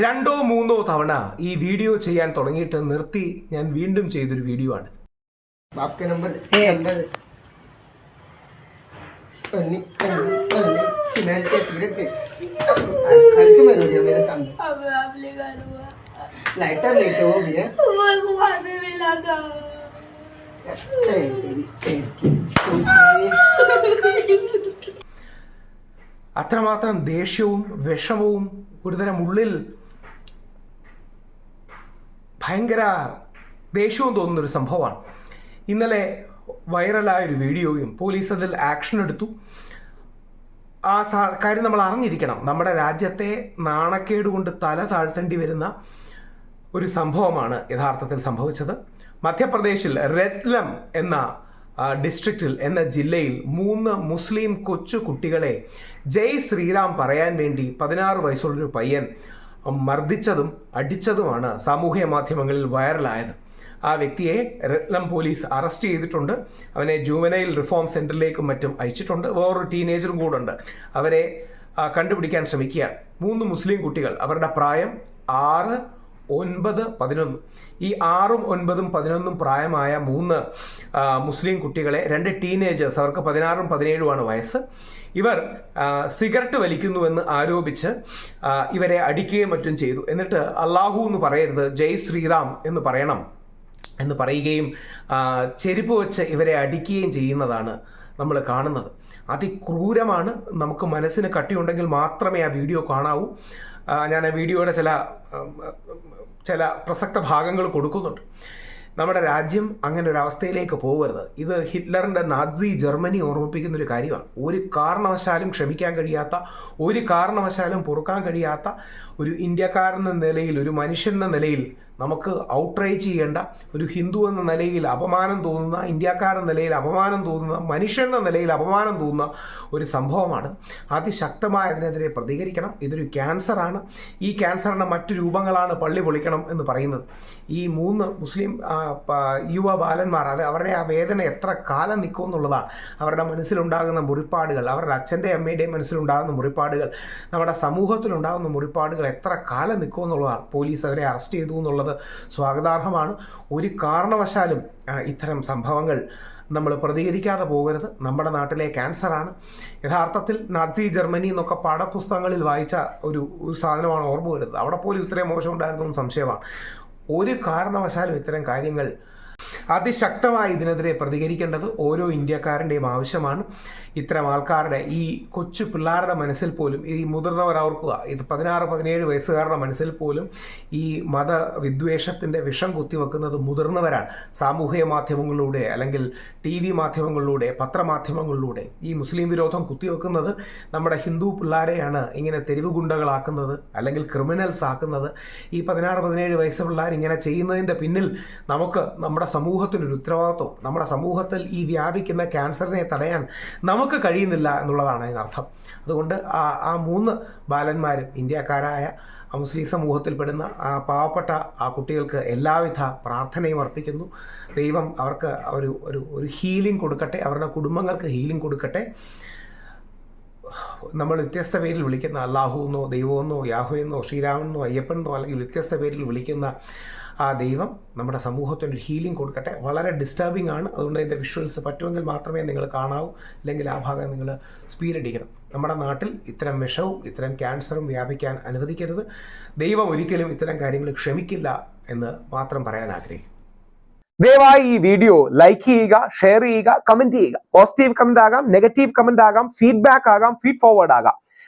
രണ്ടോ മൂന്നോ തവണ ഈ വീഡിയോ ചെയ്യാൻ തുടങ്ങിയിട്ട് നിർത്തി ഞാൻ വീണ്ടും ചെയ്തൊരു വീഡിയോ ആണ് बाप के नंबर नंबर अन्नी अन्नी अन्नी चिनाल के सिगरेट के हल्के में रोड़िया मेरे सामने अब आप लेकर हुआ लाइटर लेके हो गया मेरे को फांसी मिला था अरे तेरी तेरी അത്രമാത്രം ദേഷ്യവും വിഷമവും ഒരുതരം ഉള്ളിൽ ഭയങ്കര ദേഷ്യവും തോന്നുന്ന ഒരു സംഭവമാണ്. ഇന്നലെ വൈറലായ ഒരു വീഡിയോയും പോലീസ് അതിൽ ആക്ഷൻ എടുത്തു. ആ കാര്യം നമ്മൾ അറിഞ്ഞിരിക്കണം. നമ്മുടെ രാജ്യത്തെ നാണക്കേട് കൊണ്ട് തല താഴ്ത്തേണ്ടി വരുന്ന ഒരു സംഭവമാണ് യഥാർത്ഥത്തിൽ സംഭവിച്ചത്. മധ്യപ്രദേശിൽ രത്ലം എന്ന ഡിസ്ട്രിക്റ്റിൽ എന്ന ജില്ലയിൽ മൂന്ന് മുസ്ലിം കൊച്ചു കുട്ടികളെ ജയ് ശ്രീറാം പറയാൻ വേണ്ടി പതിനാറ് വയസ്സുള്ളൊരു പയ്യൻ മർദ്ദിച്ചതും അടിച്ചതുമാണ് സാമൂഹ്യ മാധ്യമങ്ങളിൽ വൈറലായത്. ആ വ്യക്തിയെ രത്ലം പോലീസ് അറസ്റ്റ് ചെയ്തിട്ടുണ്ട്. അവനെ ജൂവനൈൽ റിഫോം സെന്ററിലേക്കും മറ്റും അയച്ചിട്ടുണ്ട്. വേറൊരു ടീനേജറും കൂടെ ഉണ്ട് അവരെ കണ്ടുപിടിക്കാൻ ശ്രമിക്കുകയാണ്. മൂന്ന് മുസ്ലിം കുട്ടികൾ. അവരുടെ പ്രായം ആറ് ഒൻപത് പതിനൊന്ന്. ഈ ആറും ഒൻപതും പതിനൊന്നും പ്രായമായ മൂന്ന് മുസ്ലിം കുട്ടികളെ രണ്ട് ടീനേജേഴ്സ് അവർക്ക് പതിനാറും പതിനേഴുമാണ് വയസ്സ്. ഇവർ സിഗരറ്റ് വലിക്കുന്നുവെന്ന് ആരോപിച്ച് ഇവരെ അടിക്കുകയും മറ്റും ചെയ്തു. എന്നിട്ട് അള്ളാഹു എന്ന് പറയരുത് ജയ് ശ്രീറാം എന്ന് പറയണം എന്ന് പറയുകയും ചെരുപ്പ് വെച്ച് ഇവരെ അടിക്കുകയും ചെയ്യുന്നതാണ് നമ്മൾ കാണുന്നത്. അതിക്രൂരമാണ്. നമുക്ക് മനസ്സിന് കട്ടിയുണ്ടെങ്കിൽ മാത്രമേ ആ വീഡിയോ കാണാവൂ. ഞാൻ ആ വീഡിയോയുടെ ചില ചില പ്രസക്ത ഭാഗങ്ങൾ കൊടുക്കുന്നുണ്ട്. നമ്മുടെ രാജ്യം അങ്ങനെ ഒരു അവസ്ഥയിലേക്ക് പോകരുത്. ഇത് ഹിറ്റ്ലറിന്റെ നാസി ജർമ്മനി ഓർമ്മിപ്പിക്കുന്ന ഒരു കാര്യമാണ്. ഒരു കാരണവശാലും ക്ഷമിക്കാൻ കഴിയാത്ത ഒരു കാരണവശാലും പൊറുക്കാൻ കഴിയാത്ത ഒരു ഇന്ത്യക്കാരൻ എന്ന നിലയിൽ ഒരു മനുഷ്യൻ എന്ന നിലയിൽ നമുക്ക് ഔട്ട്റേജ് ചെയ്യേണ്ട ഒരു ഹിന്ദു എന്ന നിലയിൽ അപമാനം തോന്നുന്ന ഇന്ത്യക്കാരൻ നിലയിൽ അപമാനം തോന്നുന്ന മനുഷ്യൻ എന്ന നിലയിൽ അപമാനം തോന്നുന്ന ഒരു സംഭവമാണ്. അതിശക്തമായ അതിനെതിരെ പ്രതികരിക്കണം. ഇതൊരു ക്യാൻസറാണ് ഈ ക്യാൻസറിന്റെ മറ്റു രൂപങ്ങളാണ് പള്ളി പൊളിക്കണം എന്ന് പറയുന്നത്. ഈ മൂന്ന് മുസ്ലിം യുവ ബാലന്മാർ അത് അവരുടെ ആ വേദന എത്ര കാലം നിൽക്കും എന്നുള്ളതാണ്. അവരുടെ മനസ്സിലുണ്ടാകുന്ന മുറിപ്പാടുകൾ അവരുടെ അച്ഛന്റെ അമ്മയുടെയും മനസ്സിലുണ്ടാകുന്ന മുറിപ്പാടുകൾ നമ്മുടെ സമൂഹത്തിലുണ്ടാകുന്ന മുറിപ്പാടുകൾ എത്ര കാലം നിൽക്കും എന്നുള്ളതാണ്. പോലീസ് അവരെ അറസ്റ്റ് ചെയ്തു എന്നുള്ളത് സ്വാഗതാർഹമാണ്. ഒരു കാരണവശാലും ഇത്തരം സംഭവങ്ങൾ നമ്മൾ പ്രതികരിക്കാതെ പോകരുത്. നമ്മുടെ നാട്ടിലെ ക്യാൻസറാണ്. യഥാർത്ഥത്തിൽ നാസി ജർമ്മനി എന്നൊക്കെ പാഠപുസ്തകങ്ങളിൽ വായിച്ച ഒരു സാധനമാണ് ഓർമ്മ വരുന്നത്. അവിടെ പോലും ഇത്രയും മോശം ഉണ്ടായിരുന്നു സംശയമാണ്. ഒരു കാരണവശാലും ഇത്തരം കാര്യങ്ങൾ അതിശക്തമായി ഇതിനെതിരെ പ്രതികരിക്കേണ്ടത് ഓരോ ഇന്ത്യക്കാരന്റെയും ആവശ്യമാണ്. ഇത്തരം ആൾക്കാരുടെ ഈ കൊച്ചു പിള്ളേരുടെ മനസ്സിൽ പോലും ഈ മുതിർന്നവർ ഓർക്കുക ഇത് പതിനാറ് പതിനേഴ് വയസ്സുകാരുടെ മനസ്സിൽ പോലും ഈ മത മതവിദ്വേഷത്തിന്റെ വിഷം കുത്തിവെക്കുന്നത് മുതിർന്നവരാണ്. സാമൂഹിക മാധ്യമങ്ങളിലൂടെ അല്ലെങ്കിൽ ടി വി മാധ്യമങ്ങളിലൂടെ പത്രമാധ്യമങ്ങളിലൂടെ ഈ മുസ്ലിം വിരോധം കുത്തിവെക്കുന്നത് നമ്മുടെ ഹിന്ദു പിള്ളേരെയാണ് ഇങ്ങനെ തെരുവ് ഗുണ്ടകളാക്കുന്നത് അല്ലെങ്കിൽ ക്രിമിനൽസ് ആക്കുന്നത്. ഈ പതിനാറ് പതിനേഴ് വയസ്സ് പിള്ളേർ ഇങ്ങനെ ചെയ്യുന്നതിന്റെ പിന്നിൽ നമുക്ക് നമ്മുടെ സമൂഹത്തിനൊരു ഉത്തരവാദിത്വം. നമ്മുടെ സമൂഹത്തിൽ ഈ വ്യാപിക്കുന്ന ക്യാൻസറിനെ തടയാൻ നമുക്ക് കഴിയുന്നില്ല എന്നുള്ളതാണ് അതിനർത്ഥം. അതുകൊണ്ട് ആ ആ മൂന്ന് ബാലന്മാരും ഇന്ത്യക്കാരായ മുസ്ലിം സമൂഹത്തിൽപ്പെടുന്ന ആ പാവപ്പെട്ട ആ കുട്ടികൾക്ക് എല്ലാവിധ പ്രാർത്ഥനയും അർപ്പിക്കുന്നു. ദൈവം അവർക്ക് ഒരു ഒരു ഒരു ഹീലിംഗ് കൊടുക്കട്ടെ അവരുടെ കുടുംബങ്ങൾക്ക് ഹീലിംഗ് കൊടുക്കട്ടെ. നമ്മൾ വ്യത്യസ്ത പേരിൽ വിളിക്കുന്ന അള്ളാഹു എന്നോ ദൈവമെന്നോ യാഹു എന്നോ ശ്രീരാമെന്നോ അയ്യപ്പനെന്നോ അല്ലെങ്കിൽ വ്യത്യസ്ത പേരിൽ വിളിക്കുന്ന ആ ദൈവം നമ്മുടെ സമൂഹത്തിന് ഒരു ഹീലിംഗ് കൊടുക്കട്ടെ. വളരെ ഡിസ്റ്റർബിംഗ് ആണ്. അതുകൊണ്ട് അതിന്റെ വിഷ്വൽസ് പറ്റുമെങ്കിൽ മാത്രമേ നിങ്ങൾ കാണാവൂ. അല്ലെങ്കിൽ ആ ഭാഗം നിങ്ങൾ സ്പീഡ് അടിക്കണം. നമ്മുടെ നാട്ടിൽ ഇത്തരം വിഷവും ഇത്തരം ക്യാൻസറും വ്യാപിക്കാൻ അനുവദിക്കരുത്. ദൈവം ഒരിക്കലും ഇത്തരം കാര്യങ്ങൾ ക്ഷമിക്കില്ല എന്ന് മാത്രം പറയാൻ ആഗ്രഹിക്കുന്നു. ദയവായി ഈ വീഡിയോ ലൈക്ക് ചെയ്യുക ഷെയർ ചെയ്യുക കമന്റ് ചെയ്യുക. പോസിറ്റീവ് കമന്റ് ആകാം നെഗറ്റീവ് കമന്റ് ആകാം ഫീഡ്ബാക്ക് ആകാം ഫീഡ് ഫോർവേഡ് ആകാം.